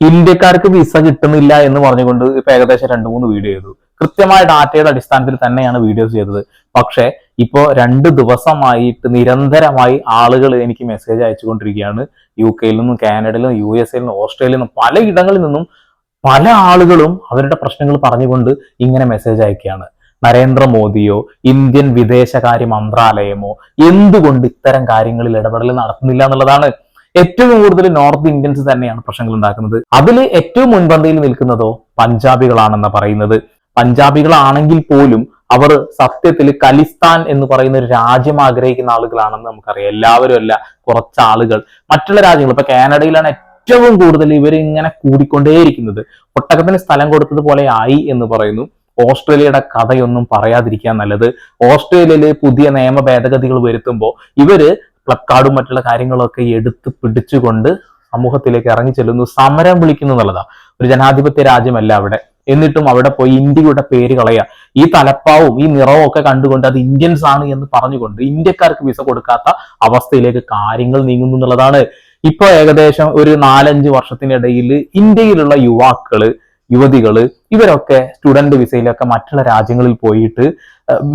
ഇന്ത്യക്കാർക്ക് വിസ കിട്ടുന്നില്ല എന്ന് പറഞ്ഞുകൊണ്ട് ഇപ്പൊ ഏകദേശം രണ്ട് മൂന്ന് വീഡിയോ ചെയ്തു. കൃത്യമായ ഡാറ്റയുടെ അടിസ്ഥാനത്തിൽ തന്നെയാണ് വീഡിയോസ് ചെയ്തത്. പക്ഷെ ഇപ്പോ രണ്ട് ദിവസമായിട്ട് നിരന്തരമായി ആളുകൾ എനിക്ക് മെസ്സേജ് അയച്ചുകൊണ്ടിരിക്കുകയാണ്. യു കെയിൽ നിന്നും കാനഡയിൽ നിന്നും യു എസ് എയിൽ നിന്നും ഓസ്ട്രേലിയയിൽ നിന്നും പല ഇടങ്ങളിൽ നിന്നും പല ആളുകളും അവരുടെ പ്രശ്നങ്ങൾ പറഞ്ഞുകൊണ്ട് ഇങ്ങനെ മെസ്സേജ് അയക്കുകയാണ്. നരേന്ദ്രമോദിയോ ഇന്ത്യൻ വിദേശകാര്യ മന്ത്രാലയമോ എന്തുകൊണ്ട് ഇത്തരം കാര്യങ്ങളിൽ ഇടപെടൽ നടത്തുന്നില്ല എന്നുള്ളതാണ് ഏറ്റവും കൂടുതൽ നോർത്ത് ഇന്ത്യൻസ് തന്നെയാണ് പ്രശ്നങ്ങൾ ഉണ്ടാക്കുന്നത്. അതിൽ ഏറ്റവും മുൻപന്തിയിൽ നിൽക്കുന്നതോ പഞ്ചാബികളാണെന്ന് പറയുന്നത്. പഞ്ചാബികളാണെങ്കിൽ പോലും അവർ സത്യത്തിൽ കലിസ്ഥാൻ എന്ന് പറയുന്ന ഒരു രാജ്യം ആഗ്രഹിക്കുന്ന ആളുകളാണെന്ന് നമുക്കറിയാം. എല്ലാവരും അല്ല കുറച്ച് ആളുകൾ. മറ്റുള്ള രാജ്യങ്ങൾ ഇപ്പൊ കാനഡയിലാണ് ഏറ്റവും കൂടുതൽ ഇവർ ഇങ്ങനെ കൂടിക്കൊണ്ടേയിരിക്കുന്നത്. ഒട്ടകത്തിന് സ്ഥലം കൊടുത്തതുപോലെ ആയി എന്ന് പറയുന്നു. ഓസ്ട്രേലിയയുടെ കഥയൊന്നും പറയാതിരിക്കാൻ നല്ലത്. ഓസ്ട്രേലിയയിൽ പുതിയ നിയമ ഭേദഗതികൾ വരുത്തുമ്പോൾ ഇവർ പ്ലക്കാർഡും മറ്റുള്ള കാര്യങ്ങളൊക്കെ എടുത്ത് പിടിച്ചുകൊണ്ട് സമൂഹത്തിലേക്ക് ഇറങ്ങി ചെല്ലുന്നു. സമരം വിളിക്കുന്നു എന്നുള്ളതാ. ഒരു ജനാധിപത്യ രാജ്യമല്ല അവിടെ. എന്നിട്ടും അവിടെ പോയി ഇന്ത്യയുടെ പേര് കളയുക. ഈ തലപ്പാവും ഈ നിറവും ഒക്കെ കണ്ടുകൊണ്ട് അത് ഇന്ത്യൻസ് ആണ് എന്ന് പറഞ്ഞുകൊണ്ട് ഇന്ത്യക്കാർക്ക് വിസ കൊടുക്കാത്ത അവസ്ഥയിലേക്ക് കാര്യങ്ങൾ നീങ്ങുന്നു എന്നുള്ളതാണ്. ഇപ്പൊ ഏകദേശം ഒരു നാലഞ്ച് വർഷത്തിനിടയിൽ ഇന്ത്യയിലുള്ള യുവാക്കൾ യുവതികൾ ഇവരൊക്കെ സ്റ്റുഡന്റ് വിസയിലൊക്കെ മറ്റുള്ള രാജ്യങ്ങളിൽ പോയിട്ട്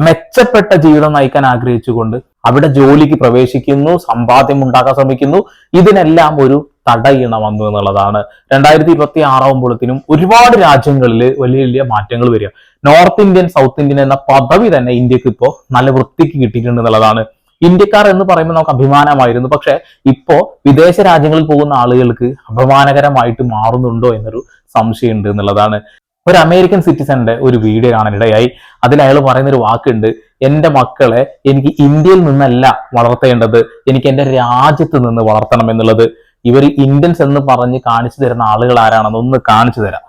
മെച്ചപ്പെട്ട ജീവിതം നയിക്കാൻ ആഗ്രഹിച്ചുകൊണ്ട് അവിടെ ജോലിക്ക് പ്രവേശിക്കുന്നു സമ്പാദ്യം ഉണ്ടാക്കാൻ ശ്രമിക്കുന്നു. ഇതിനെല്ലാം ഒരു തടയിണ വന്നു എന്നുള്ളതാണ്. രണ്ടായിരത്തി ഇരുപത്തി ആറാവുമ്പോഴത്തേനും ഒരുപാട് രാജ്യങ്ങളിൽ വലിയ വലിയ മാറ്റങ്ങൾ വരിക. നോർത്ത് ഇന്ത്യൻ സൗത്ത് ഇന്ത്യൻ എന്ന പദവി തന്നെ ഇന്ത്യയ്ക്ക് ഇപ്പോ നല്ല വൃത്തിക്ക് കിട്ടിയിട്ടുണ്ട് എന്നുള്ളതാണ്. ഇന്ത്യക്കാർ എന്ന് പറയുമ്പോൾ നമുക്ക് അഭിമാനമായിരുന്നു. പക്ഷെ ഇപ്പോ വിദേശ രാജ്യങ്ങളിൽ പോകുന്ന ആളുകൾക്ക് അപമാനകരമായിട്ട് മാറുന്നുണ്ടോ എന്നൊരു സംശയമുണ്ട് എന്നുള്ളതാണ്. ഒരു അമേരിക്കൻ സിറ്റിസന്റെ ഒരു വീഡിയോ കാണാനിടയായി അതിൽ അയാൾ പറയുന്ന ഒരു വാക്കുണ്ട് എന്റെ മക്കളെ എനിക്ക് ഇന്ത്യയിൽ നിന്നല്ല വളർത്തേണ്ടത് എനിക്ക് എന്റെ രാജ്യത്ത് നിന്ന് വളർത്തണം എന്നുള്ളത്. ഇവർ ഇന്ത്യൻസ് എന്ന് പറഞ്ഞ് കാണിച്ചു തരുന്ന ആളുകൾ ആരാണെന്ന് ഒന്ന് കാണിച്ചു തരാം.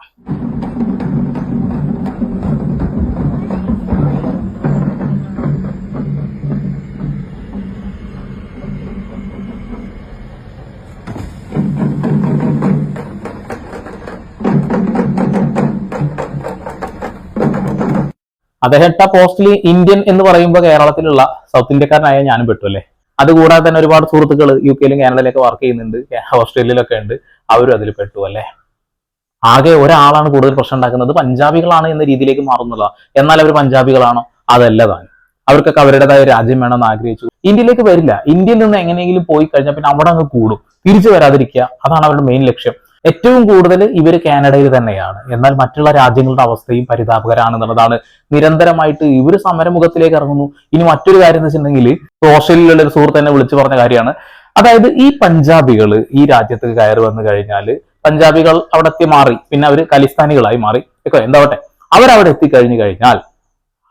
അദ്ദേഹം ഇട്ട പോസ്റ്റിൽ ഇന്ത്യൻ എന്ന് പറയുമ്പോൾ കേരളത്തിലുള്ള സൗത്ത് ഇന്ത്യക്കാരനായ ഞാനും പെട്ടു അല്ലേ? അതുകൂടാതെ തന്നെ ഒരുപാട് സുഹൃത്തുക്കൾ യു കെയിലും കാനഡയിലൊക്കെ വർക്ക് ചെയ്യുന്നുണ്ട്. ഓസ്ട്രേലിയയിലൊക്കെ ഉണ്ട്. അവരും അതിൽ പെട്ടു അല്ലേ? ആകെ ഒരാളാണ് കൂടുതൽ പ്രശ്നം ഉണ്ടാക്കുന്നത്. പഞ്ചാബികളാണ് എന്ന രീതിയിലേക്ക് മാറുന്നതാ എന്നാൽ അവർ പഞ്ചാബികളാണോ? അതല്ല താൻ. അവർക്കൊക്കെ അവരുടേതായ രാജ്യം വേണമെന്ന് ആഗ്രഹിച്ചു. ഇന്ത്യയിലേക്ക് വരില്ല. ഇന്ത്യയിൽ നിന്ന് എങ്ങനെയെങ്കിലും പോയി കഴിഞ്ഞാൽ പിന്നെ അവിടെ അങ്ങ് കൂടും. തിരിച്ചു വരാതിരിക്കുക. അതാണ് അവരുടെ മെയിൻ ലക്ഷ്യം. ഏറ്റവും കൂടുതൽ ഇവർ കാനഡയിൽ തന്നെയാണ്. എന്നാൽ മറ്റുള്ള രാജ്യങ്ങളുടെ അവസ്ഥയും പരിതാപകരാണെന്നുള്ളതാണ്. നിരന്തരമായിട്ട് ഇവർ സമരമുഖത്തിലേക്ക് ഇറങ്ങുന്നു. ഇനി മറ്റൊരു കാര്യം എന്ന് വെച്ചിട്ടുണ്ടെങ്കിൽ സോഷ്യലിലുള്ള ഒരു സുഹൃത്ത് തന്നെ വിളിച്ചു പറഞ്ഞ കാര്യമാണ്. അതായത് ഈ പഞ്ചാബികൾ ഈ രാജ്യത്ത് കയറി വന്നു കഴിഞ്ഞാൽ പഞ്ചാബികൾ അവിടെ എത്തി മാറി. പിന്നെ അവർ കലിസ്ഥാനികളായി മാറി. എന്താവട്ടെ? അവരവിടെ എത്തിക്കഴിഞ്ഞു കഴിഞ്ഞാൽ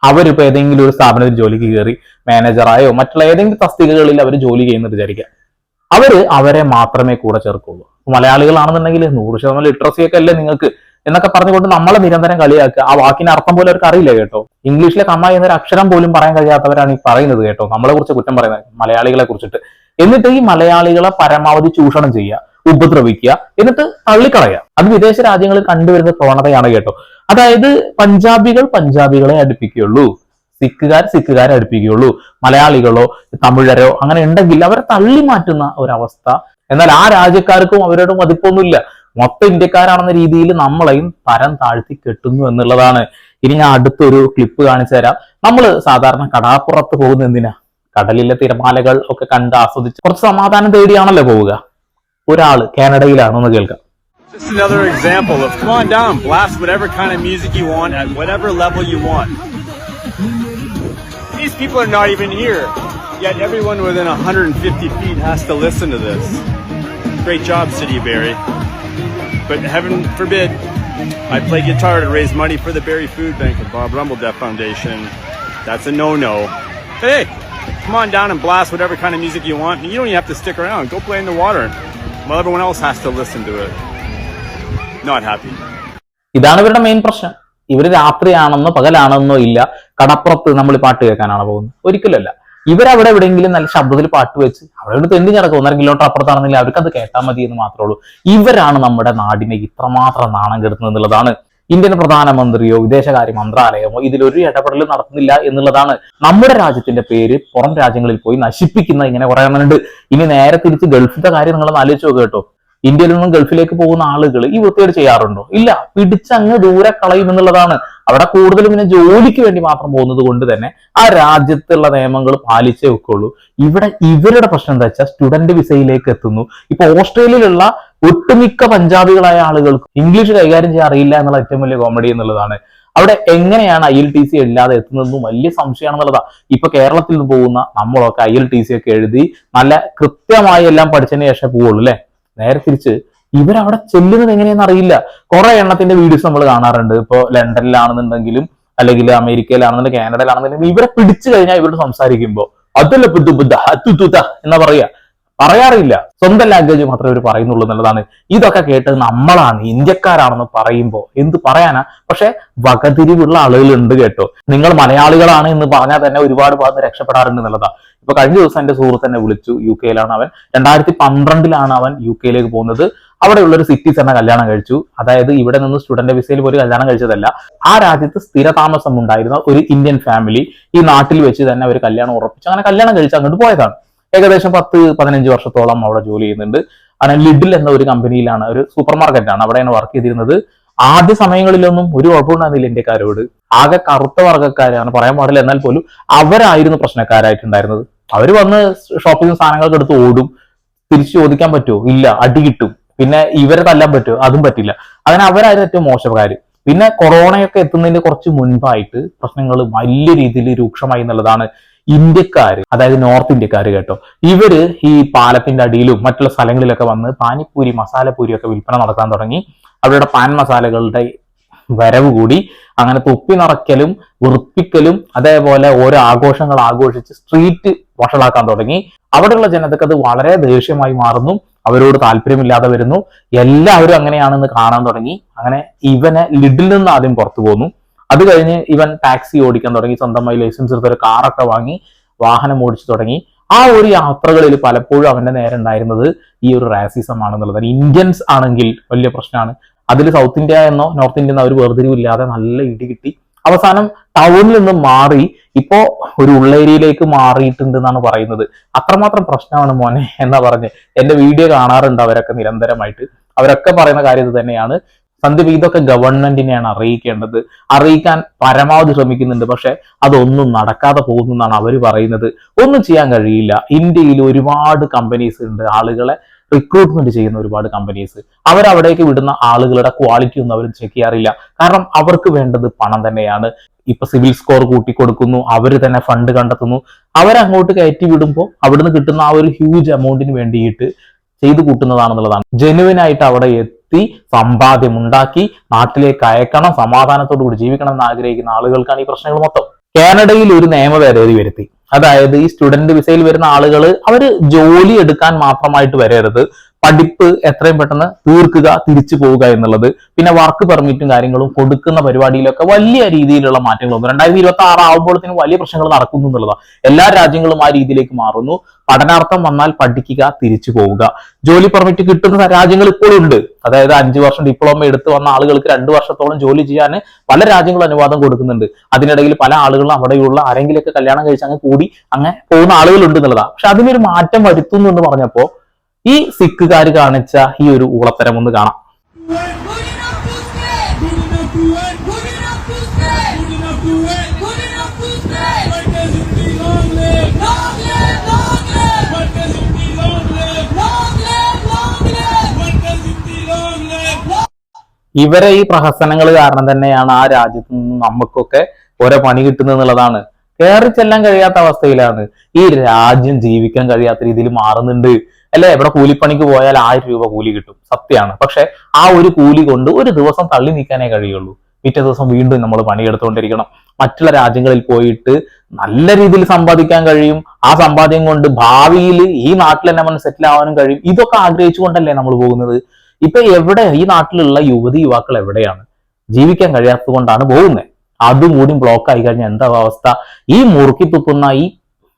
അവരിപ്പോ ഏതെങ്കിലും ഒരു സ്ഥാപനത്തിൽ ജോലിക്ക് കയറി മാനേജറായോ മറ്റുള്ള ഏതെങ്കിലും തസ്തികകളിൽ അവർ ജോലി ചെയ്യുന്നത് വിചാരിക്കുക. അവർ അവരെ മാത്രമേ കൂടെ ചേർക്കുള്ളൂ. മലയാളികളാണെന്നുണ്ടെങ്കിൽ നൂറ് ശതമാനം ലിറ്ററസി ഒക്കെ അല്ലേ നിങ്ങൾക്ക്? എന്നൊക്കെ പറഞ്ഞുകൊണ്ട് നമ്മളെ നിരന്തരം കളിയാക്കുക. ആ വാക്കിന് അർത്ഥം പോലും അവർക്ക് അറിയില്ല കേട്ടോ. ഇംഗ്ലീഷിലെ കമ്മ എന്നൊരു അക്ഷരം പോലും പറയാൻ കഴിയാത്തവരാണ് ഈ പറയുന്നത് കേട്ടോ. നമ്മളെ കുറിച്ച് കുറ്റം പറയുന്നത് മലയാളികളെ കുറിച്ചിട്ട്. എന്നിട്ട് ഈ മലയാളികളെ പരമാവധി ചൂഷണം ചെയ്യുക ഉപദ്രവിക്കുക എന്നിട്ട് തള്ളിക്കളയുക. അത് വിദേശ രാജ്യങ്ങളിൽ കണ്ടുവരുന്ന പ്രവണതയാണ് കേട്ടോ. അതായത് പഞ്ചാബികൾ പഞ്ചാബികളെ അടുപ്പിക്കുകയുള്ളൂ. സിഖുകാർ സിഖുകാരെ അടുപ്പിക്കുകയുള്ളൂ. മലയാളികളോ തമിഴരോ അങ്ങനെ ഉണ്ടെങ്കിൽ അവരെ തള്ളി മാറ്റുന്ന ഒരവസ്ഥ. എന്നാൽ ആ രാജ്യക്കാർക്കും അവരോട് മതിപ്പൊന്നുമില്ല. മൊത്തം ഇന്ത്യക്കാരാണെന്ന രീതിയിൽ നമ്മളെയും തരം താഴ്ത്തി കെട്ടുന്നു എന്നുള്ളതാണ്. ഇനി ഞാൻ അടുത്തൊരു ക്ലിപ്പ് കാണിച്ചു തരാം. നമ്മൾ സാധാരണ കടാപ്പുറത്ത് പോകുന്ന എന്തിനാ? കടലിലെ തിരമാലകൾ ഒക്കെ കണ്ട് ആസ്വദിച്ച് കുറച്ച് സമാധാനം തേടിയാണല്ലോ പോവുക? ഒരാൾ കാനഡയിലാണെന്ന് കേൾക്കാം. Just another example of come on down, blast whatever kind of music you want at whatever level you want. These people are not even here, yet everyone within 150 feet has to listen to this. Great job, City of Barrie. But heaven forbid, I play guitar to raise money for the Barrie Food Bank and Bob Rumble Deaf Foundation. That's a no-no. Hey, come on down and blast whatever kind of music you want. You don't even have to stick around. Go play in the water. While everyone else has to listen to it. Not happy. ഇതാണ് ഇവരുടെ main പ്രശ്നം ഇവർ രാത്രിയാണെന്നോ പകലാണെന്നോ ഇല്ല. കടപ്പുറത്ത് നമ്മൾ പാട്ട് കേൾക്കാനാണ് പോകുന്നത്. ഒരിക്കലല്ല. ഇവരവിടെ എവിടെയെങ്കിലും നല്ല ശബ്ദത്തിൽ പാട്ട് വെച്ച് അടുത്ത് തെണ്ടി നടക്കും? ഒന്നര കിലോമീറ്റർ അപ്പുറത്താണെന്നില്ല. അവർക്ക് അത് കേട്ടാൽ മതി എന്ന് മാത്രമേ ഉള്ളൂ. ഇവരാണ് നമ്മുടെ നാടിനെ ഇത്രമാത്രം നാണം കെടുത്തുന്നത് എന്നുള്ളതാണ് ഇന്ത്യൻ പ്രധാനമന്ത്രിയോ വിദേശകാര്യ മന്ത്രാലയമോ ഇതിലൊരു ഇടപെടൽ നടത്തുന്നില്ല എന്നുള്ളതാണ് നമ്മുടെ രാജ്യത്തിന്റെ പേര് പുറം രാജ്യങ്ങളിൽ പോയി നശിപ്പിക്കുന്ന ഇങ്ങനെ കുറെ ഇനി നേരെ തിരിച്ച് ഗൾഫിന്റെ കാര്യം നിങ്ങൾ ആലോചിച്ച് നോക്കുക കേട്ടോ. ഇന്ത്യയിൽ നിന്നും ഗൾഫിലേക്ക് പോകുന്ന ആളുകൾ ഈ വൃത്തികേട് ചെയ്യാറുണ്ടോ? ഇല്ല. പിടിച്ചങ്ങ് ദൂരെ കളയും എന്നുള്ളതാണ്. അവിടെ കൂടുതലും പിന്നെ ജോലിക്ക് വേണ്ടി മാത്രം പോകുന്നത് കൊണ്ട് തന്നെ ആ രാജ്യത്തുള്ള നിയമങ്ങൾ പാലിച്ചേ വെക്കുള്ളൂ ഇവിടെ ഇവരുടെ പ്രശ്നം എന്താ വെച്ചാൽ സ്റ്റുഡന്റ് വിസയിലേക്ക് എത്തുന്നു. ഇപ്പൊ ഓസ്ട്രേലിയയിലുള്ള ഒട്ടുമിക്ക പഞ്ചാബികളായ ആളുകൾക്ക് ഇംഗ്ലീഷ് കൈകാര്യം ചെയ്യാൻ അറിയില്ല എന്നുള്ള ഏറ്റവും വലിയ കോമഡി എന്നുള്ളതാണ്. അവിടെ എങ്ങനെയാണ് ഐ എൽ ടി സി ഇല്ലാതെ എത്തുന്നതെന്നും വലിയ സംശയമാണെന്നുള്ളതാ. ഇപ്പൊ കേരളത്തിൽ നിന്ന് പോകുന്ന നമ്മളൊക്കെ ഐ എൽ ടി സി ഒക്കെ എഴുതി നല്ല കൃത്യമായി എല്ലാം പഠിച്ചതിന് ശേഷം പോവുള്ളൂ അല്ലെ? നേരെ തിരിച്ച് ഇവരവിടെ ചെല്ലുന്നത് എങ്ങനെയാണെന്ന് അറിയില്ല. കുറെ എണ്ണത്തിന്റെ വീഡിയോസ് നമ്മൾ കാണാറുണ്ട്. ഇപ്പോൾ ലണ്ടനിലാണെന്നുണ്ടെങ്കിലും അല്ലെങ്കിൽ അമേരിക്കയിലാണെന്നുണ്ടെങ്കിൽ കാനഡയിലാണെന്നുണ്ടെങ്കിൽ ഇവരെ പിടിച്ചു കഴിഞ്ഞാൽ ഇവരോട് സംസാരിക്കുമ്പോൾ അതല്ല എന്നാ പറയാ. പറയാറില്ല. സ്വന്തം ലാംഗ്വേജ് മാത്രമേ അവർ പറയുന്നുള്ളൂ എന്നുള്ളതാണ്. ഇതൊക്കെ കേട്ട് നമ്മളാണ് ഇന്ത്യക്കാരാണെന്ന് പറയുമ്പോൾ എന്ത് പറയാനാ? പക്ഷെ വകതിരിവുള്ള ആളുകളുണ്ട് കേട്ടോ. നിങ്ങൾ മലയാളികളാണ് എന്ന് പറഞ്ഞാൽ തന്നെ ഒരുപാട് ഭാഗത്ത് രക്ഷപ്പെടാറുണ്ട് എന്നുള്ളതാണ് ഇപ്പൊ കഴിഞ്ഞ ദിവസം എന്റെ സുഹൃത്ത് എന്നെ വിളിച്ചു യു കെയിലാണ് അവൻ. രണ്ടായിരത്തി പന്ത്രണ്ടിലാണ് അവൻ യു കെയിലേക്ക് പോകുന്നത്. അവിടെയുള്ള ഒരു സിറ്റീസ് എന്ന കല്യാണം കഴിച്ചു. അതായത് ഇവിടെ നിന്ന് സ്റ്റുഡന്റ് വിസയിൽ പോയി കല്യാണം കഴിച്ചതല്ല. ആ രാജ്യത്ത് സ്ഥിരതാമസം ഉണ്ടായിരുന്ന ഒരു ഇന്ത്യൻ ഫാമിലി ഈ നാട്ടിൽ വെച്ച് തന്നെ ഒരു കല്യാണം ഉറപ്പിച്ചു. അങ്ങനെ കല്യാണം കഴിച്ച് അങ്ങോട്ട് പോയതാണ്. ഏകദേശം പത്ത് പതിനഞ്ച് വർഷത്തോളം അവിടെ ജോലി ചെയ്യുന്നുണ്ട്. അങ്ങനെ ലിഡിൽ എന്ന ഒരു കമ്പനിയിലാണ് ഒരു സൂപ്പർ മാർക്കറ്റാണ് അവിടെയാണ് വർക്ക് ചെയ്തിരുന്നത്. ആദ്യ സമയങ്ങളിലൊന്നും ഒരു കുഴപ്പമുണ്ടായിരുന്നില്ല ഇന്ത്യക്കാരോട്. ആകെ കറുത്ത വർഗക്കാരാണ് പറയാൻ പാടില്ല. എന്നാൽ പോലും അവരായിരുന്നു പ്രശ്നക്കാരായിട്ടുണ്ടായിരുന്നത്. അവർ വന്ന് ഷോപ്പിൽ നിന്ന് സാധനങ്ങളൊക്കെ എടുത്ത് ഓടും. തിരിച്ചു ചോദിക്കാൻ പറ്റുമോ? ഇല്ല അടി കിട്ടും. പിന്നെ ഇവരെ തല്ലാൻ പറ്റുമോ? അതും പറ്റില്ല. അങ്ങനെ അവരായിരുന്നു ഏറ്റവും മോശക്കാര്. പിന്നെ കൊറോണയൊക്കെ എത്തുന്നതിന് കുറച്ച് മുൻപായിട്ട് പ്രശ്നങ്ങൾ വലിയ രീതിയിൽ രൂക്ഷമായി എന്നുള്ളതാണ് ഇന്ത്യക്കാര് അതായത് നോർത്ത് ഇന്ത്യക്കാർ കേട്ടോ. ഇവർ ഈ പാലത്തിന്റെ അടിയിലും മറ്റുള്ള സ്ഥലങ്ങളിലൊക്കെ വന്ന് പാനിപ്പൂരി മസാലപ്പൂരി ഒക്കെ വിൽപ്പന നടത്താൻ തുടങ്ങി. അവരുടെ പാൻ മസാലകളുടെ വരവ് കൂടി അങ്ങനെ തുപ്പി നിറയ്ക്കലും വൃത്തിക്കലും അതേപോലെ ഓരോ ആഘോഷങ്ങൾ ആഘോഷിച്ച് സ്ട്രീറ്റ് വഷളാക്കാൻ തുടങ്ങി. അവിടെയുള്ള ജനതക്ക് അത് വളരെ ദേഷ്യമായി മാറുന്നു. അവരോട് താല്പര്യമില്ലാതെ വരുന്നു. എല്ലാവരും അങ്ങനെയാണെന്ന് കാണാൻ തുടങ്ങി. അങ്ങനെ ഇവനെ ലിഡിൽ നിന്ന് ആദ്യം പുറത്തു പോന്നു. അത് കഴിഞ്ഞ് ഇവൻ ടാക്സി ഓടിക്കാൻ തുടങ്ങി. സ്വന്തമായി ലൈസൻസ് എടുത്ത ഒരു കാറൊക്കെ വാങ്ങി വാഹനം ഓടിച്ചു തുടങ്ങി. ആ ഒരു യാത്രകളിൽ പലപ്പോഴും അവന്റെ നേരെ ഉണ്ടായിരുന്നത് ഈ ഒരു റാസിസം ആണെന്നുള്ളത്. ഇന്ത്യൻസ് ആണെങ്കിൽ വലിയ പ്രശ്നമാണ്. അതിൽ സൗത്ത് ഇന്ത്യ എന്നോ നോർത്ത് ഇന്ത്യ എന്നോ ഒരു വേർതിരിവില്ലാതെ നല്ല ഇടി കിട്ടി. അവസാനം ടൗണിൽ നിന്ന് മാറി ഇപ്പോ ഒരു ഉള്ളേരിയയിലേക്ക് മാറിയിട്ടുണ്ട് എന്നാണ് പറയുന്നത്. അത്രമാത്രം പ്രശ്നമാണ് മോനെ എന്നാ പറഞ്ഞ്. എന്റെ വീഡിയോ കാണാറുണ്ട് അവരൊക്കെ നിരന്തരമായിട്ട്. അവരൊക്കെ പറയുന്ന കാര്യം ഇത് തന്നെയാണ്. സന്ദീപ് ഇതൊക്കെ ഗവൺമെന്റിനെയാണ് അറിയിക്കേണ്ടത്. അറിയിക്കാൻ പരമാവധി ശ്രമിക്കുന്നുണ്ട്. പക്ഷെ അതൊന്നും നടക്കാതെ പോകുന്നെന്നാണ് അവർ പറയുന്നത്. ഒന്നും ചെയ്യാൻ കഴിയില്ല. ഇന്ത്യയിൽ ഒരുപാട് കമ്പനീസ് ഉണ്ട്. ആളുകളെ റിക്രൂട്ട്മെന്റ് ചെയ്യുന്ന ഒരുപാട് കമ്പനീസ് അവരവിടേക്ക് വിടുന്ന ആളുകളുടെ ക്വാളിറ്റി ഒന്നും അവർ ചെക്ക് ചെയ്യാറില്ല. കാരണം അവർക്ക് വേണ്ടത് പണം തന്നെയാണ്. ഇപ്പൊ സിവിൽ സ്കോർ കൂട്ടിക്കൊടുക്കുന്നു. അവർ തന്നെ ഫണ്ട് കണ്ടെത്തുന്നു. അവരങ്ങോട്ട് കയറ്റി വിടുമ്പോൾ അവിടുന്ന് കിട്ടുന്ന ആ ഒരു ഹ്യൂജ് എമൗണ്ടിന് വേണ്ടിയിട്ട് ചെയ്തു കൂട്ടുന്നതാണെന്നുള്ളതാണ്. ജെനുവിൻ ആയിട്ട് അവിടെ എത്തി സമ്പാദ്യം ഉണ്ടാക്കി നാട്ടിലേക്ക് അയക്കണം സമാധാനത്തോടു കൂടി ജീവിക്കണം എന്ന് ആഗ്രഹിക്കുന്ന ആളുകൾക്കാണ് ഈ പ്രശ്നങ്ങൾ മൊത്തം. കാനഡയിൽ ഒരു നിയമ ഭേദഗതി വരുത്തി. അതായത് ഈ സ്റ്റുഡന്റ് വിസയിൽ വരുന്ന ആളുകൾ അവർ ജോലി എടുക്കാൻ മാത്രമായിട്ട് വരരുത്. പഠിപ്പ് എത്രയും പെട്ടെന്ന് തീർക്കുക തിരിച്ചു പോവുക എന്നുള്ളത്. പിന്നെ വർക്ക് പെർമിറ്റും കാര്യങ്ങളും കൊടുക്കുന്ന പരിപാടിയിലൊക്കെ വലിയ രീതിയിലുള്ള മാറ്റങ്ങൾ വന്നു രണ്ടായിരത്തി ഇരുപത്തി ആറ് ആകുമ്പോഴത്തേനും വലിയ പ്രശ്നങ്ങൾ നടക്കുന്നു എന്നുള്ളതാണ് എല്ലാ രാജ്യങ്ങളും ആ രീതിയിലേക്ക് മാറുന്നു. പഠനാർത്ഥം വന്നാൽ പഠിക്കുക തിരിച്ചു പോവുക. ജോലി പെർമിറ്റ് കിട്ടുന്ന രാജ്യങ്ങൾ ഇപ്പോഴും ഉണ്ട്. അതായത് അഞ്ചു വർഷം ഡിപ്ലോമ എടുത്തു വന്ന ആളുകൾക്ക് രണ്ടു വർഷത്തോളം ജോലി ചെയ്യാൻ പല രാജ്യങ്ങളും അനുവാദം കൊടുക്കുന്നുണ്ട്. അതിനിടയിൽ പല ആളുകളും അവിടെയുള്ള ആരെങ്കിലൊക്കെ കല്യാണം കഴിച്ച് അങ്ങ് കൂടി അങ്ങനെ പോകുന്ന ആളുകളുണ്ട് എന്നുള്ളതാണ് പക്ഷെ അതിനൊരു മാറ്റം വരുത്തുന്നു എന്ന് പറഞ്ഞപ്പോ ഈ സിഖുകാർ കാണിച്ച ഈ ഒരു ഊളത്തരം ഒന്ന് കാണാം. ഇവരെ ഈ പ്രഹസനങ്ങൾ കാരണം തന്നെയാണ് ആ രാജ്യത്ത് നിന്ന് നമുക്കൊക്കെ ഒരേ പണി കിട്ടുന്നത് എന്നുള്ളതാണ് കയറി ചെല്ലാൻ കഴിയാത്ത അവസ്ഥയിലാണ് ഈ രാജ്യം ജീവിക്കാൻ കഴിയാത്ത രീതിയിൽ മാറുന്നുണ്ട്. അല്ലെ? ഇവിടെ കൂലിപ്പണിക്ക് പോയാൽ ആയിരം രൂപ കൂലി കിട്ടും. സത്യമാണ്. പക്ഷെ ആ ഒരു കൂലി കൊണ്ട് ഒരു ദിവസം തള്ളി നീക്കാനേ കഴിയുള്ളൂ. പിറ്റേ ദിവസം വീണ്ടും നമ്മൾ പണിയെടുത്തുകൊണ്ടിരിക്കണം. മറ്റുള്ള രാജ്യങ്ങളിൽ പോയിട്ട് നല്ല രീതിയിൽ സമ്പാദിക്കാൻ കഴിയും. ആ സമ്പാദ്യം കൊണ്ട് ഭാവിയിൽ ഈ നാട്ടിൽ തന്നെ നമ്മൾ സെറ്റിൽ ആവാനും കഴിയും. ഇതൊക്കെ ആഗ്രഹിച്ചുകൊണ്ടല്ലേ നമ്മൾ പോകുന്നത്? ഇപ്പൊ എവിടെ ഈ നാട്ടിലുള്ള യുവതി യുവാക്കൾ എവിടെയാണ്? ജീവിക്കാൻ കഴിയാത്തത് കൊണ്ടാണ് പോകുന്നത്. അതും കൂടി ബ്ലോക്ക് ആയി കഴിഞ്ഞാൽ എന്താ അവസ്ഥ? ഈ മുറുക്കി തുപ്പുന്ന ഈ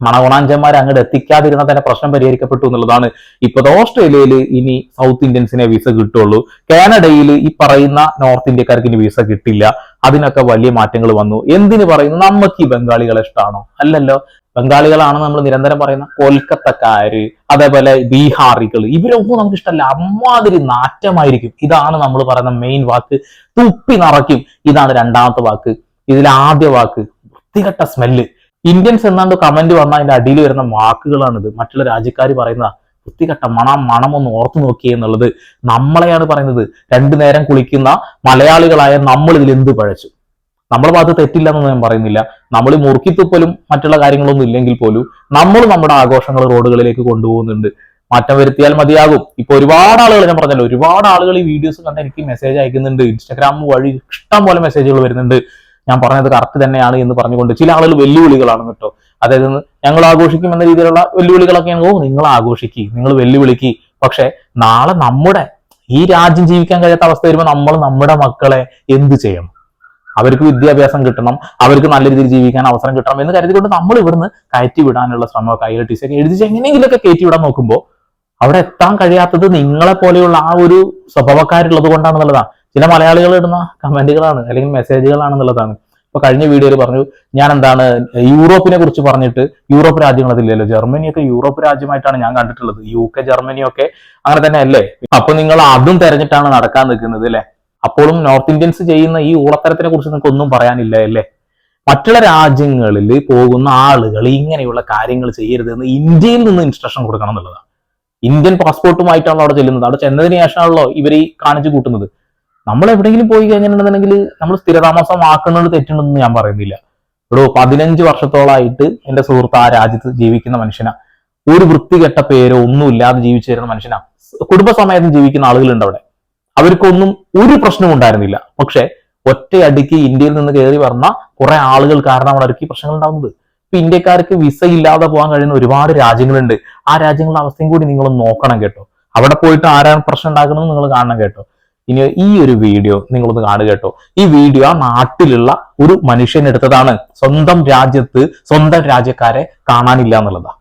മണകുണാഞ്ചന്മാരെ അങ്ങോട്ട് എത്തിക്കാതിരുന്ന തന്നെ പ്രശ്നം പരിഹരിക്കപ്പെട്ടു എന്നുള്ളതാണ്. ഇപ്പൊ ഓസ്ട്രേലിയയിൽ ഇനി സൗത്ത് ഇന്ത്യൻസിനെ വിസ കിട്ടുള്ളൂ കാനഡയിൽ ഈ പറയുന്ന നോർത്ത് ഇന്ത്യക്കാർക്ക് ഇനി വിസ കിട്ടില്ല. അതിനൊക്കെ വലിയ മാറ്റങ്ങൾ വന്നു. എന്തിനു പറയുന്നു? നമുക്ക് ഈ ബംഗാളികളെ ഇഷ്ടമാണോ അല്ലല്ലോ. ബംഗാളികളാണ് നമ്മൾ നിരന്തരം പറയുന്ന കൊൽക്കത്തക്കാര് അതേപോലെ ബീഹാറികൾ ഇവരൊന്നും നമുക്ക് ഇഷ്ടമല്ല. അമ്മാതിരി നാറ്റമായിരിക്കും. ഇതാണ് നമ്മൾ പറയുന്ന മെയിൻ വാക്ക്. തുപ്പി നിറയ്ക്കും. ഇതാണ് രണ്ടാമത്തെ വാക്ക്. ഇതിലെ ആദ്യ വാക്ക്. വൃത്തികെട്ട സ്മെല്ല് ഇന്ത്യൻസ് എന്നാണ്ട് കമന്റ് വന്ന അതിന്റെ അടിയിൽ വരുന്ന വാക്കുകളാണിത്. മറ്റുള്ള രാജ്യക്കാർ പറയുന്ന വൃത്തികെട്ട മണം മണം ഒന്ന് ഓർത്തു നോക്കിയേ എന്നുള്ളത് നമ്മളെയാണ് പറയുന്നത്. രണ്ടു നേരം കുളിക്കുന്ന മലയാളികളായ നമ്മൾ ഇതിൽ എന്ത് പഴച്ചു? നമ്മുടെ ഭാഗത്ത് തെറ്റില്ലെന്നൊന്നും ഞാൻ പറയുന്നില്ല. നമ്മൾ മുറുക്കിത്തുപ്പലും മറ്റുള്ള കാര്യങ്ങളൊന്നും ഇല്ലെങ്കിൽ പോലും നമ്മൾ നമ്മുടെ ആഘോഷങ്ങൾ റോഡുകളിലേക്ക് കൊണ്ടുപോകുന്നുണ്ട്. മാറ്റം വരുത്തിയാൽ മതിയാകും. ഇപ്പൊ ഒരുപാട് ആളുകൾ ഞാൻ പറഞ്ഞല്ലോ ഒരുപാട് ആളുകൾ ഈ വീഡിയോസ് കണ്ട് എനിക്ക് മെസ്സേജ് അയക്കുന്നുണ്ട്. ഇൻസ്റ്റാഗ്രാം വഴി ഇഷ്ടം പോലെ മെസ്സേജുകൾ വരുന്നുണ്ട്. ഞാൻ പറഞ്ഞത് കറക്റ്റ് തന്നെയാണ് എന്ന് പറഞ്ഞുകൊണ്ട് ചില ആളുകൾ വെല്ലുവിളികളാണ് കേട്ടോ. അതായത് ഞങ്ങൾ ആഘോഷിക്കും എന്ന രീതിയിലുള്ള വെല്ലുവിളികളൊക്കെയാണ്. ഓ നിങ്ങൾ ആഘോഷിക്കുക നിങ്ങൾ വെല്ലുവിളിക്ക്. പക്ഷെ നാളെ നമ്മുടെ ഈ രാജ്യം ജീവിക്കാൻ കഴിയാത്ത അവസ്ഥ വരുമ്പോൾ നമ്മൾ നമ്മുടെ മക്കളെ എന്ത് ചെയ്യണം? അവർക്ക് വിദ്യാഭ്യാസം കിട്ടണം അവർക്ക് നല്ല രീതിയിൽ ജീവിക്കാൻ അവസരം കിട്ടണം എന്ന് കരുതിക്കൊണ്ട് നമ്മൾ ഇവിടുന്ന് കയറ്റി വിടാനുള്ള ശ്രമമൊക്കെ ഐ ടി ഒക്കെ എഴുതി എങ്ങനെയെങ്കിലുമൊക്കെ കയറ്റി വിടാൻ നോക്കുമ്പോൾ അവിടെ എത്താൻ കഴിയാത്തത് നിങ്ങളെ പോലെയുള്ള ആ ഒരു സ്വഭാവക്കാരുള്ളത് കൊണ്ടാണെന്നുള്ളതാണ്. ചില മലയാളികൾ ഇടുന്ന കമന്റുകളാണ് അല്ലെങ്കിൽ മെസ്സേജുകളാണ് എന്നുള്ളതാണ് ഇപ്പൊ കഴിഞ്ഞ വീഡിയോയിൽ പറഞ്ഞു ഞാൻ എന്താണ് യൂറോപ്പിനെ കുറിച്ച് പറഞ്ഞിട്ട് യൂറോപ്പ് രാജ്യങ്ങൾ അതില്ലല്ലോ ജർമ്മനിയൊക്കെ യൂറോപ്പ് രാജ്യമായിട്ടാണ് ഞാൻ കണ്ടിട്ടുള്ളത്. യു കെ ജർമ്മനിയൊക്കെ അങ്ങനെ തന്നെ അല്ലേ അപ്പൊ നിങ്ങൾ അതും തെരഞ്ഞിട്ടാണ് നടക്കാൻ നിൽക്കുന്നത് അല്ലെ? അപ്പോഴും നോർത്ത് ഇന്ത്യൻസ് ചെയ്യുന്ന ഈ ഊളത്തരത്തിനെ കുറിച്ച് നിങ്ങൾക്ക് ഒന്നും പറയാനില്ല അല്ലേ? മറ്റുള്ള രാജ്യങ്ങളിൽ പോകുന്ന ആളുകൾ ഇങ്ങനെയുള്ള കാര്യങ്ങൾ ചെയ്യരുത് എന്ന് ഇന്ത്യയിൽ നിന്ന് ഇൻസ്ട്രക്ഷൻ കൊടുക്കണം എന്നുള്ളതാണ്. ഇന്ത്യൻ പാസ്പോർട്ടുമായിട്ടാണല്ലോ അവിടെ ചെല്ലുന്നത്. അവിടെ ചെന്നതിന് ശേഷമാണല്ലോ ഇവർ ഈ കാണിച്ചു കൂട്ടുന്നത്. നമ്മൾ എവിടെയെങ്കിലും പോയി കഴിഞ്ഞിട്ടുണ്ടെന്നുണ്ടെങ്കിൽ നമ്മൾ സ്ഥിരതാമസം ആക്കുന്നത് തെറ്റുണ്ടെന്ന് ഞാൻ പറയുന്നില്ല. ഒരു പതിനഞ്ച് വർഷത്തോളായിട്ട് എന്റെ സുഹൃത്ത് ആ രാജ്യത്ത് ജീവിക്കുന്ന മനുഷ്യനാ. ഒരു വൃത്തികെട്ട പേരോ ഒന്നും ഇല്ലാതെ ജീവിച്ചു തരുന്ന മനുഷ്യനാ. കുടുംബസമേതം ജീവിക്കുന്ന ആളുകളുണ്ട് അവിടെ അവർക്കൊന്നും ഒരു പ്രശ്നവും ഉണ്ടായിരുന്നില്ല. പക്ഷെ ഒറ്റയടിക്ക് ഇന്ത്യയിൽ നിന്ന് കയറി വന്ന കുറെ ആളുകൾ കാരണമാണ് അവർക്ക് പ്രശ്നങ്ങൾ ഉണ്ടാകുന്നത് ഇപ്പൊ ഇന്ത്യക്കാർക്ക് വിസ ഇല്ലാതെ പോകാൻ കഴിയുന്ന ഒരുപാട് രാജ്യങ്ങളുണ്ട്. ആ രാജ്യങ്ങളുടെ അവസ്ഥയും കൂടി നിങ്ങൾ നോക്കണം കേട്ടോ. അവിടെ പോയിട്ട് ആരാണ് പ്രശ്നം ഉണ്ടാക്കുന്നത് നിങ്ങൾ കാണണം കേട്ടോ. ഇനി ഈ ഒരു വീഡിയോ നിങ്ങളൊന്ന് കാണുക കേട്ടോ. ഈ വീഡിയോ ആ നാട്ടിലുള്ള ഒരു മനുഷ്യനെടുത്തതാണ് സ്വന്തം രാജ്യത്ത് സ്വന്തം രാജ്യക്കാരെ കാണാനില്ല എന്നുള്ളതാ.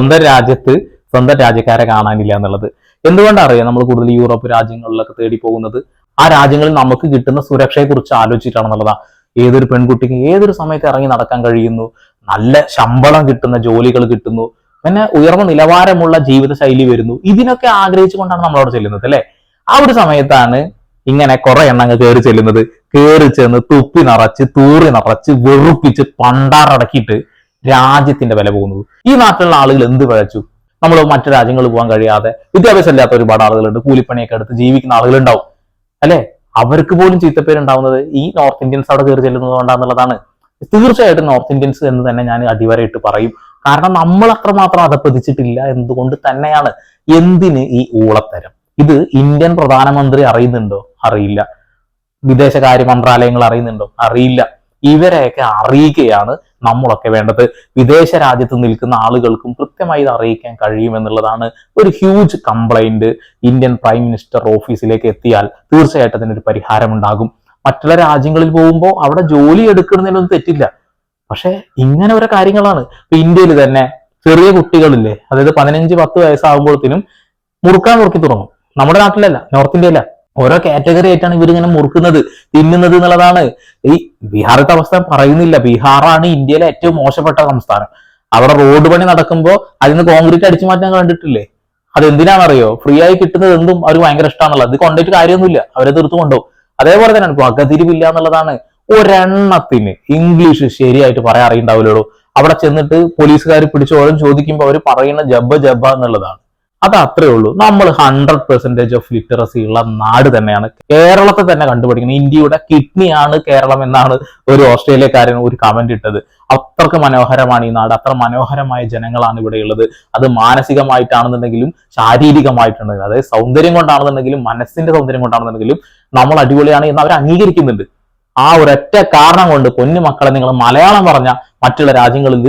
സ്വന്തം രാജ്യത്ത് സ്വന്തം രാജ്യക്കാരെ കാണാനില്ല എന്നുള്ളത്. എന്തുകൊണ്ടാണ് അറിയാം നമ്മൾ കൂടുതൽ യൂറോപ്പ് രാജ്യങ്ങളിലൊക്കെ തേടി പോകുന്നത്? ആ രാജ്യങ്ങളിൽ നമുക്ക് കിട്ടുന്ന സുരക്ഷയെ കുറിച്ച് ആലോചിച്ചിട്ടാണെന്നുള്ളതാണ് ഏതൊരു പെൺകുട്ടിക്ക് ഏതൊരു സമയത്ത് ഇറങ്ങി നടക്കാൻ കഴിയുന്നു? നല്ല ശമ്പളം കിട്ടുന്ന ജോലികൾ കിട്ടുന്നു. പിന്നെ ഉയർന്ന നിലവാരമുള്ള ജീവിത ശൈലി വരുന്നു. ഇതിനൊക്കെ ആഗ്രഹിച്ചുകൊണ്ടാണ് നമ്മൾ അവിടെ ചെല്ലുന്നത് അല്ലെ? ആ ഒരു സമയത്താണ് ഇങ്ങനെ കുറെ എണ്ണങ്ങൾ കയറി ചെല്ലുന്നത്. കയറി ചെന്ന് തുപ്പി നിറച്ച് തൂറി നിറച്ച് വെറുപ്പിച്ച് പണ്ടാറടക്കിയിട്ട് രാജ്യത്തിന്റെ വില പോകുന്നത്. ഈ നാട്ടിലുള്ള ആളുകൾ എന്ത് വിളച്ചു നമ്മൾ മറ്റു രാജ്യങ്ങളിൽ പോകാൻ കഴിയാതെ വിദ്യാഭ്യാസം ഇല്ലാത്ത ഒരുപാട് ആളുകളുണ്ട്. കൂലിപ്പണിയൊക്കെ എടുത്ത് ജീവിക്കുന്ന ആളുകളുണ്ടാവും. അല്ലെ? അവർക്ക് പോലും ചീത്തപ്പേരുണ്ടാവുന്നത് ഈ നോർത്ത് ഇന്ത്യൻസ് അവിടെ കയറി ചെല്ലുന്നത് കൊണ്ടാന്നുള്ളതാണ്. തീർച്ചയായിട്ടും നോർത്ത് ഇന്ത്യൻസ് എന്ന് തന്നെ ഞാൻ അടിവരയിട്ട് പറയും. കാരണം നമ്മൾ അത്രമാത്രം അധപ്പതിച്ചിട്ടില്ല എന്തുകൊണ്ട് തന്നെയാണ്? എന്തിന് ഈ ഊളത്തരം? ഇത് ഇന്ത്യൻ പ്രധാനമന്ത്രി അറിയുന്നുണ്ടോ? അറിയില്ല. വിദേശകാര്യ മന്ത്രാലയങ്ങൾ അറിയുന്നുണ്ടോ? അറിയില്ല. ഇവരെയൊക്കെ അറിയിക്കുകയാണ് നമ്മളൊക്കെ വേണ്ടത്. വിദേശ രാജ്യത്ത് നിൽക്കുന്ന ആളുകൾക്കും കൃത്യമായി ഇത് അറിയിക്കാൻ കഴിയുമെന്നുള്ളതാണ് ഒരു huge complaint Indian prime minister ഓഫീസിലേക്ക് എത്തിയാൽ തീർച്ചയായിട്ടും അതിനൊരു പരിഹാരം ഉണ്ടാകും മറ്റുള്ള രാജ്യങ്ങളിൽ പോകുമ്പോൾ അവിടെ ജോലി എടുക്കുന്നതിനൊന്നും തെറ്റില്ല. പക്ഷേ ഇങ്ങനെ ഓരോ കാര്യങ്ങളാണ്. ഇപ്പൊ ഇന്ത്യയിൽ തന്നെ ചെറിയ കുട്ടികളില്ലേ അതായത് പതിനഞ്ച് പത്ത് വയസ്സാകുമ്പോഴത്തേനും മുറുക്കാൻ മുറുക്കി തുടങ്ങും. നമ്മുടെ നാട്ടിലല്ല നോർത്ത് ഇന്ത്യയില. ഓരോ കാറ്റഗറി ആയിട്ടാണ് ഇവർ ഇങ്ങനെ മുറുക്കുന്നത് തിന്നുന്നത് എന്നുള്ളതാണ്. ഈ ബീഹാറിന്റെ അവസ്ഥ പറയുന്നില്ല. ബീഹാറാണ് ഇന്ത്യയിലെ ഏറ്റവും മോശപ്പെട്ട സംസ്ഥാനം. അവിടെ റോഡ് പണി നടക്കുമ്പോൾ അതിന് കോൺക്രീറ്റ് അടിച്ചു മാറ്റാൻ കണ്ടിട്ടില്ലേ? അത് എന്തിനാണെന്നറിയോ ഫ്രീ ആയി കിട്ടുന്നത് എന്തും അവർ ഭയങ്കര ഇഷ്ടമാണുള്ളത് അത് കൊണ്ടിട്ട് കാര്യമൊന്നുമില്ല. അവരെ തീർത്തു കൊണ്ടുപോകും. അതേപോലെ തന്നെയാണ് പകതിരിവില്ല എന്നുള്ളതാണ് ഒരെണ്ണത്തിന് ഇംഗ്ലീഷ് ശരിയായിട്ട് പറയാൻ അറിയണ്ടാവില്ലല്ലോ അവിടെ ചെന്നിട്ട് പോലീസുകാർ പിടിച്ച് ചോദിക്കുമ്പോൾ അവർ പറയുന്ന ജബ്ബ ജബ്ബ എന്നുള്ളതാണ്. അത് അത്രേ ഉള്ളൂ. നമ്മൾ ഹൺഡ്രഡ് പെർസെന്റേജ് ഓഫ് ലിറ്ററസി ഉള്ള നാട് തന്നെയാണ്. കേരളത്തെ തന്നെ കണ്ടുപിടിക്കുന്നത് ഇന്ത്യയുടെ കിഡ്നിയാണ് കേരളം എന്നാണ് ഒരു ഓസ്ട്രേലിയക്കാരൻ ഒരു കമന്റ് ഇട്ടത്. അത്രയ്ക്ക് മനോഹരമാണ് ഈ നാട്. അത്ര മനോഹരമായ ജനങ്ങളാണ് ഇവിടെ ഉള്ളത്. അത് മാനസികമായിട്ടാണെന്നുണ്ടെങ്കിലും ശാരീരികമായിട്ടുണ്ടെങ്കിലും അതായത് സൗന്ദര്യം കൊണ്ടാണെന്നുണ്ടെങ്കിലും മനസ്സിന്റെ സൗന്ദര്യം കൊണ്ടാണെന്നുണ്ടെങ്കിലും നമ്മൾ അടിപൊളിയാണ് എന്ന് അവർ അംഗീകരിക്കുന്നുണ്ട്. ആ ഒരൊറ്റ കാരണം കൊണ്ട് പൊന്നു മക്കളെ നിങ്ങൾ മലയാളം പറഞ്ഞ മറ്റുള്ള രാജ്യങ്ങളിൽ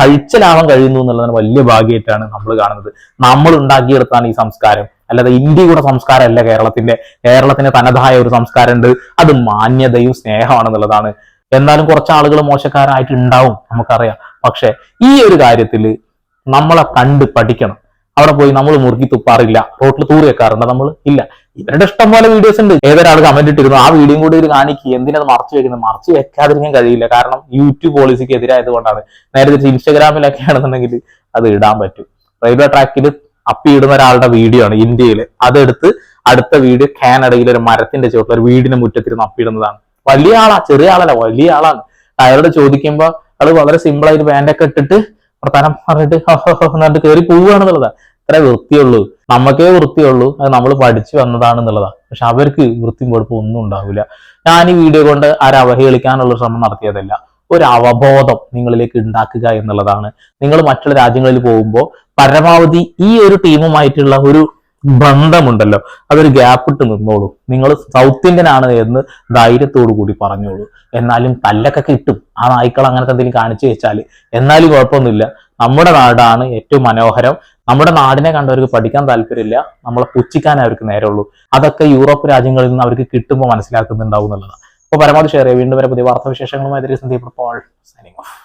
കഴിച്ചലാവാൻ കഴിയുന്നു എന്നുള്ളതാണ് വലിയ ഭാഗ്യമായിട്ടാണ് നമ്മൾ കാണുന്നത്. നമ്മൾ ഉണ്ടാക്കിയെടുത്താണ് ഈ സംസ്കാരം. അല്ലാതെ ഇന്ത്യയുടെ സംസ്കാരമല്ല കേരളത്തിന്റെ കേരളത്തിന്റെ തനതായ ഒരു സംസ്കാരമുണ്ട്. അത് മാന്യതയും സ്നേഹമാണെന്നുള്ളതാണ്. എന്നാലും കുറച്ച് ആളുകൾ മോശക്കാരായിട്ട് ഉണ്ടാവും നമുക്കറിയാം. പക്ഷെ ഈ ഒരു കാര്യത്തിൽ നമ്മളെ കണ്ട് പഠിക്കണം. അവിടെ പോയി നമ്മൾ മുറുക്കി തുപ്പാറില്ല. റോട്ടിൽ തൂറി വെക്കാറുണ്ട് നമ്മൾ ഇല്ല. ഇവരുടെ ഇഷ്ടം പോലെ വീഡിയോസ് ഉണ്ട്. ഏതൊരാൾ കമന്റ് ഇട്ടിരുന്നു ആ വീഡിയോ കൂടി ഇത് കാണിക്കുക എന്തിനത് മറച്ചു വെക്കുന്നത് മറച്ചു വെക്കാതിരിക്കാൻ കഴിയില്ല. കാരണം യൂട്യൂബ് പോളിസിക്ക് എതിരായത് കൊണ്ടാണ്. നേരെ ഇൻസ്റ്റാഗ്രാമിലൊക്കെ ആണെന്നുണ്ടെങ്കിൽ അത് ഇടാൻ പറ്റും. റെയിൽവേ ട്രാക്കിൽ അപ്പി ഇടുന്ന ഒരാളുടെ വീഡിയോ ആണ് ഇന്ത്യയിൽ അതെടുത്ത് അടുത്ത വീഡിയോ കാനഡയിൽ ഒരു മരത്തിന്റെ ചുവട്ടിൽ ഒരു വീടിന് മുറ്റത്തിരുന്ന് അപ്പിടുന്നതാണ് വലിയ ആളാ ചെറിയ ആളല്ല വലിയ ആളാണ് അയാളോട് ചോദിക്കുമ്പോൾ അത് വളരെ സിമ്പിൾ ആയിട്ട് പാന്റൊക്കെ ഇട്ടിട്ട് പ്രധാനം പറഞ്ഞിട്ട് കയറി പോവുകയാണെന്നുള്ളതാണ് ഇത്ര വൃത്തിയുള്ളൂ. നമുക്കേ വൃത്തിയുള്ളൂ അത് നമ്മൾ പഠിച്ചു വന്നതാണെന്നുള്ളതാണ്. പക്ഷെ അവർക്ക് വൃത്തിയും കുഴപ്പം ഒന്നും ഉണ്ടാവില്ല. ഞാൻ ഈ വീഡിയോ കൊണ്ട് ആരെ അവഹേളിക്കാനുള്ള ശ്രമം നടത്തിയതല്ല. ഒരു അവബോധം നിങ്ങളിലേക്ക് ഉണ്ടാക്കുക എന്നുള്ളതാണ്. നിങ്ങൾ മറ്റുള്ള രാജ്യങ്ങളിൽ പോകുമ്പോൾ പരമാവധി ഈ ഒരു ടീമുമായിട്ടുള്ള ഒരു ബന്ധമുണ്ടല്ലോ. അതൊരു ഗ്യാപ്പ് ഇട്ട് നിന്നോളൂ. നിങ്ങൾ സൗത്ത് ഇന്ത്യൻ ആണ് എന്ന് ധൈര്യത്തോടു കൂടി പറഞ്ഞോളൂ. എന്നാലും തല്ലൊക്കെ കിട്ടും. ആ നായ്ക്കൾ അങ്ങനത്തെ എന്തെങ്കിലും കാണിച്ചു വെച്ചാൽ എന്നാലും കുഴപ്പമൊന്നുമില്ല. നമ്മുടെ നാടാണ് ഏറ്റവും മനോഹരം. നമ്മുടെ നാടിനെ കണ്ടവർക്ക് പഠിക്കാൻ താല്പര്യമില്ല. നമ്മളെ പുച്ഛിക്കാൻ അവർക്ക് നേരമുള്ളൂ അതൊക്കെ യൂറോപ്പ് രാജ്യങ്ങളിൽ നിന്ന് അവർക്ക് കിട്ടുമ്പോൾ മനസ്സിലാക്കുന്നുണ്ടാവും എന്നുള്ളതാണ്. അപ്പോൾ പരമാവധി ഷെയർ ചെയ്യുക. വീണ്ടും വരെ. പുതിയ വാർത്താവിശേഷങ്ങളുമായി സന്ദീപ് പോൾ സൈനിങ് ഓഫ്